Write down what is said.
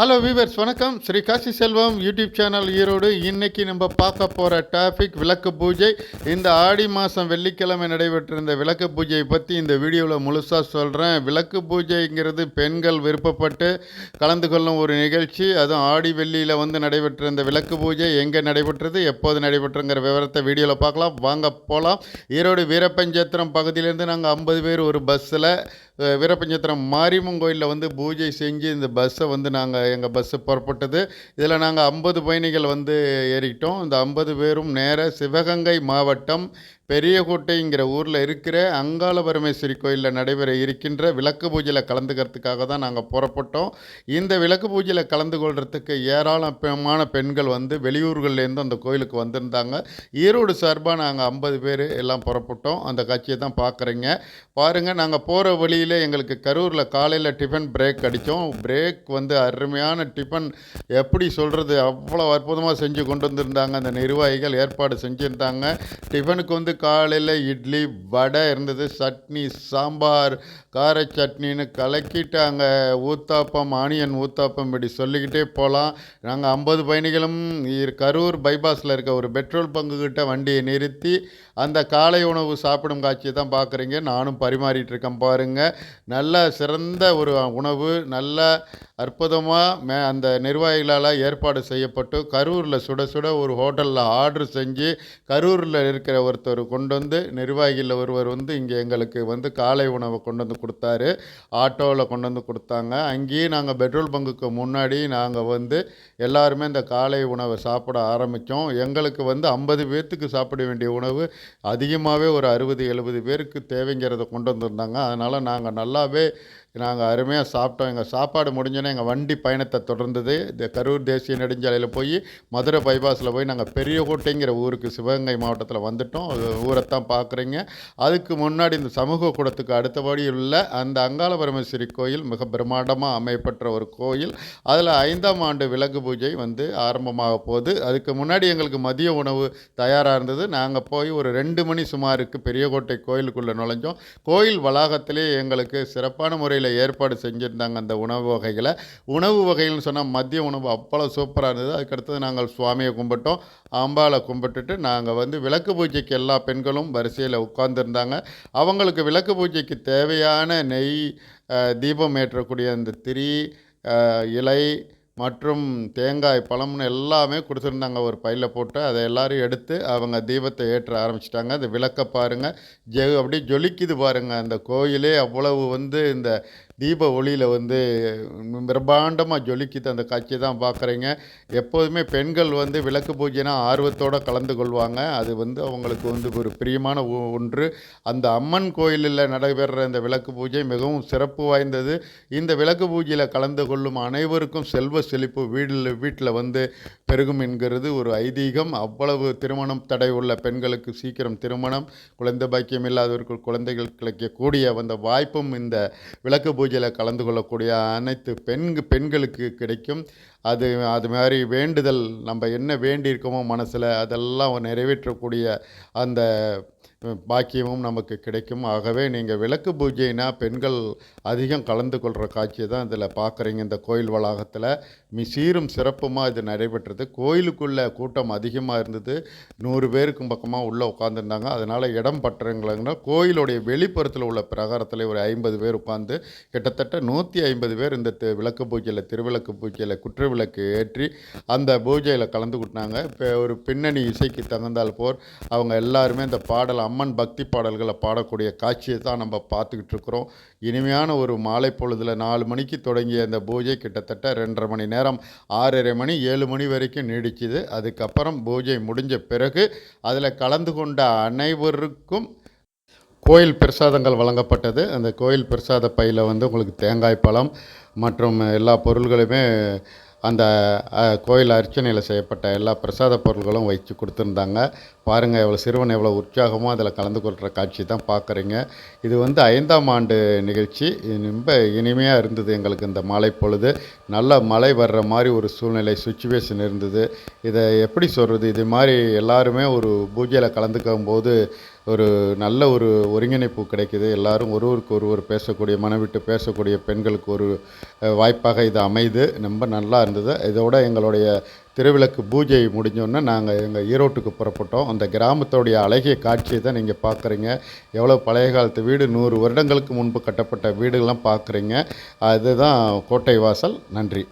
Hello viewers வணக்கம். Sri Kasi Selvam YouTube channel Erode. இன்னைக்கு நம்ம பார்க்க போகிற டாபிக் விளக்கு பூஜை. இந்த ஆடி மாதம் வெள்ளிக்கிழமை நடைபெற்றிருந்த விளக்கு பூஜையை பற்றி இந்த வீடியோவில் முழுசாக சொல்கிறேன் விளக்கு பூஜைங்கிறது பெண்கள் விருப்பப்பட்டு கலந்து கொள்ளும் ஒரு நிகழ்ச்சி. அதுவும் ஆடி வெள்ளியில் வந்து நடைபெற்றிருந்த விளக்கு பூஜை. எங்கே நடைபெற்றது எப்போது நடைபெற்றுங்கிற விவரத்தை வீடியோவில் பார்க்கலாம். வாங்க போகலாம் ஈரோடு வீரப்பஞ்சத்திரம் பகுதியிலேருந்து நாங்கள் ஐம்பது பேர் ஒரு பஸ்ஸில் வீரபஞ்சத்திரம் மாரியம்மன் கோயிலில் வந்து பூஜை செஞ்சு இந்த பஸ்ஸை வந்து நாங்கள் எங்கள் பஸ்ஸு புறப்பட்டது. இதில் நாங்கள் ஐம்பது பயணிகள் வந்து ஏறிக்கிட்டோம் இந்த ஐம்பது பேரும் நேர சிவகங்கை மாவட்டம் பெரியகோட்டைங்கிற ஊரில் இருக்கிற அங்காள பரமேஸ்வரி கோயிலில் நடைபெற இருக்கின்ற விளக்கு பூஜையில் கலந்துக்கிறதுக்காக தான் நாங்கள் புறப்பட்டோம். இந்த விளக்கு பூஜையில் கலந்து கொள்கிறதுக்கு ஏராளமான பெண்கள் வந்து வெளியூர்கள்லேருந்து அந்த கோயிலுக்கு வந்திருந்தாங்க. ஈரோடு சார்பாக நாங்கள் ஐம்பது பேர் எல்லாம் புறப்பட்டோம். அந்த காட்சியை தான் பார்க்குறீங்க பாருங்கள் நாங்கள் போகிற வழியில் எங்களுக்கு கரூரில் காலையில் டிஃபன் பிரேக் அடித்தோம் பிரேக் வந்து அருமையான டிஃபன். எப்படி சொல்கிறது அவ்வளோ அற்புதமாக செஞ்சு கொண்டு வந்திருந்தாங்க. அந்த நிர்வாகிகள் ஏற்பாடு செஞ்சுருந்தாங்க. டிஃபனுக்கு வந்து காலையில் இட்லி வடை இருந்தது சட்னி சாம்பார் கார சட்னின்னு கலக்கிட்டாங்க. ஊத்தாப்பம் ஆனியன் ஊத்தாப்பம் இப்படி சொல்லிக்கிட்டே போகலாம் நாங்கள் ஐம்பது பயணிகளும் கரூர் பைபாஸில் இருக்க ஒரு பெட்ரோல் பங்கு கிட்ட வண்டியை நிறுத்தி அந்த காலை உணவு சாப்பிடும் காட்சியை தான் பார்க்குறீங்க நானும் பரிமாறிட்டு இருக்கேன் பாருங்கள் நல்ல சிறந்த ஒரு உணவு நல்ல அற்புதமாக மே அந்த நிர்வாகிகளால் ஏற்பாடு செய்யப்பட்டு கரூரில் சுட சுட ஒரு ஹோட்டலில் ஆர்டர் செஞ்சு கரூரில் இருக்கிற ஒருத்தர் கொண்டு வந்து நிர்வாகியில் ஒருவர் வந்து இங்கே எங்களுக்கு வந்து காலை உணவை கொண்டு வந்து கொடுத்தாரு. ஆட்டோவில் கொண்டு வந்து கொடுத்தாங்க. அங்கேயே நாங்கள் பெட்ரோல் பங்குக்கு முன்னாடி நாங்கள் வந்து எல்லாருமே இந்த காலை உணவை சாப்பிட ஆரம்பித்தோம் எங்களுக்கு வந்து ஐம்பது பேர்த்துக்கு சாப்பிட வேண்டிய உணவு அதிகமாகவே ஒரு அறுபது எழுபது பேருக்கு தேவைங்கிறத கொண்டு வந்திருந்தாங்க. அதனால் நாங்கள் நல்லாவே நாங்கள் அருமையாக சாப்பிட்டோம். எங்கள் சாப்பாடு முடிஞ்சோன்னே எங்கள் வண்டி பயணத்தை தொடர்ந்தது. இந்த கரூர் தேசிய நெடுஞ்சாலையில் போய் மதுரை பைபாஸில் போய் நாங்கள் பெரியகோட்டைங்கிற ஊருக்கு சிவகங்கை மாவட்டத்தில் வந்துட்டோம். ஊரைத்தான் பார்க்குறீங்க அதுக்கு முன்னாடி இந்த சமூக கூடத்துக்கு அடுத்தபடி உள்ள அந்த அங்காள பரமேஸ்வரி கோயில் மிக பிரம்மாண்டமாக அமையப்பெற்ற ஒரு கோயில். அதில் ஐந்தாம் ஆண்டு விளக்கு பூஜை வந்து ஆரம்பமாக போகுது. அதுக்கு முன்னாடி எங்களுக்கு மதிய உணவு தயாராக இருந்தது. நாங்கள் போய் ஒரு ரெண்டு மணி சுமாருக்கு பெரியகோட்டை கோயிலுக்குள்ளே நுழைஞ்சோம். கோயில் வளாகத்திலே எங்களுக்கு சிறப்பான முறையில் ஏற்பாடு செஞ்சுருந்தாங்க அந்த உணவு வகைகளை. உணவு வகைகள்னு சொன்னால் மதிய உணவு அவ்வளோ சூப்பராக இருந்தது. அதுக்கடுத்தது நாங்கள் சுவாமியை கும்பிட்டோம். அம்பாளை கும்பிட்டுட்டு நாங்கள் வந்து விளக்கு பூஜைக்கு எல்லா பெண்களும் வரிசையில் உட்கார்ந்துருந்தாங்க. அவங்களுக்கு விளக்கு பூஜைக்கு தேவையான நெய் தீபம் ஏற்றக்கூடிய அந்த திரி இலை மற்றும் தேங்காய் பழம்னு எல்லாமே கொடுத்துருந்தாங்க. ஒரு பையில் போட்டு அதை எல்லாரும் எடுத்து அவங்க தீபத்தை ஏற்ற ஆரம்பிச்சிட்டாங்க. அந்த விளக்க பாருங்கள் ஜெ அப்படியே ஜொலிக்குது பாருங்கள் அந்த கோயிலே அவ்வளவு வந்து இந்த தீப ஒளியில் வந்து பிரம்மாண்டமாக ஜொலிக்குது அந்த காட்சியை தான் பார்க்குறீங்க எப்போதுமே பெண்கள் வந்து விளக்கு பூஜைனா ஆர்வத்தோடு கலந்து கொள்வாங்க. அது வந்து அவங்களுக்கு வந்து ஒரு பிரியமான ஒ- ஒன்று. அந்த அம்மன் கோயிலில் நடைபெறுற இந்த விளக்கு பூஜை மிகவும் சிறப்பு வாய்ந்தது. இந்த விளக்கு பூஜையில் கலந்து கொள்ளும் அனைவருக்கும் செல்வ செழிப்பு வீடில் வீட்டில் வந்து பெருகும் என்கிறது ஒரு ஐதீகம். அவ்வளவு திருமணம் தடை உள்ள பெண்களுக்கு சீக்கிரம் திருமணம். குழந்தை பாக்கியம் இல்லாதவர்கள் குழந்தைகள் கிடைக்கக்கூடிய அந்த வாய்ப்பும் இந்த விளக்கு பூஜையில் கலந்து கொள்ளக்கூடிய அனைத்து பெண் பெண்களுக்கு கிடைக்கும் அது அது மாதிரி வேண்டுதல் நம்ம என்ன வேண்டியிருக்கோமோ மனசில் அதெல்லாம் நிறைவேற்றக்கூடிய அந்த பாக்கியமும் நமக்கு கிடைக்கும். ஆகவே நீங்கள் விளக்கு பூஜைனா பெண்கள் அதிகம் கலந்து கொள்கிற காட்சியை தான் இதில் பார்க்குறீங்க. இந்த கோயில் வளாகத்தில் மிசீரும் சிறப்புமாக இது நடைபெற்றது. கோயிலுக்குள்ளே கூட்டம் அதிகமாக இருந்தது. நூறு பேருக்கும் பக்கமாக உள்ளே உட்காந்துருந்தாங்க அதனால் இடம் பற்றுங்களா கோயிலுடைய வெளிப்புறத்தில் உள்ள பிரகாரத்தில் ஒரு ஐம்பது பேர் உட்காந்து கிட்டத்தட்ட நூற்றி ஐம்பது பேர் இந்த தி- விளக்கு பூஜையில் திருவிளக்கு பூஜையில் குற்ற விளக்கு ஏற்றி அந்த பூஜையில் கலந்துக்கிட்டாங்க இப்போ ஒரு பின்னணி இசைக்கு தகுந்தால் போர். அவங்க எல்லாருமே இந்த பாடல் அம்மன் பக்தி பாடல்களை பாடக்கூடிய காட்சியை தான் நம்ம பார்த்துக்கிட்டு இருக்கிறோம். இனிமையான ஒரு மாலை பொழுதில் நாலு மணிக்கு தொடங்கிய இந்த பூஜை கிட்டத்தட்ட ரெண்டரை மணி நேரம் ஆறரை மணி ஏழு மணி வரைக்கும் நீடிச்சுது. அதுக்கப்புறம் பூஜை முடிஞ்ச பிறகு அதில் கலந்து கொண்ட அனைவருக்கும் கோயில் பிரசாதங்கள் வழங்கப்பட்டது. அந்த கோயில் பிரசாத பையில் வந்து உங்களுக்கு தேங்காய் பழம் மற்றும் எல்லா பொருள்களுமே அந்த கோயில் அர்ச்சனையில் செய்யப்பட்ட எல்லா பிரசாத பொருள்களும் வச்சு கொடுத்துருந்தாங்க. பாருங்கள் எவ்வளோ சிறுவன் எவ்வளோ உற்சாகமாக அதில் கலந்து கொள்கிற காட்சி தான் பார்க்குறீங்க இது வந்து ஐந்தாம் ஆண்டு நிகழ்ச்சி. ரொம்ப இனிமையாக இருந்தது எங்களுக்கு இந்த மழை பொழுது. நல்ல மழை வர்ற மாதிரி ஒரு சூழ்நிலை சுச்சுவேஷன் இருந்தது. இதை எப்படி சொல்கிறது இது மாதிரி எல்லாருமே ஒரு பூஜையில் கலந்துக்கும் போது ஒரு நல்ல ஒரு ஒருங்கிணைப்பு கிடைக்குது. எல்லாரும் ஒருவருக்கு ஒருவர் பேசக்கூடிய மனவிட்டு பேசக்கூடிய பெண்களுக்கு ஒரு வாய்ப்பாக இது அமைது. ரொம்ப நல்லா இருந்தது. இதோட எங்களுடைய திருவிளக்கு பூஜை முடிஞ்சோடனே நாங்கள் எங்கள் ஈரோட்டுக்கு புறப்பட்டோம். அந்த கிராமத்தோடைய அழகிய காட்சியை தான் நீங்கள் பார்க்குறீங்க எவ்வளோ பழைய காலத்து வீடு நூறு வருடங்களுக்கு முன்பு கட்டப்பட்ட வீடுகள்லாம் பார்க்குறீங்க அதுதான் கோட்டை வாசல். நன்றி.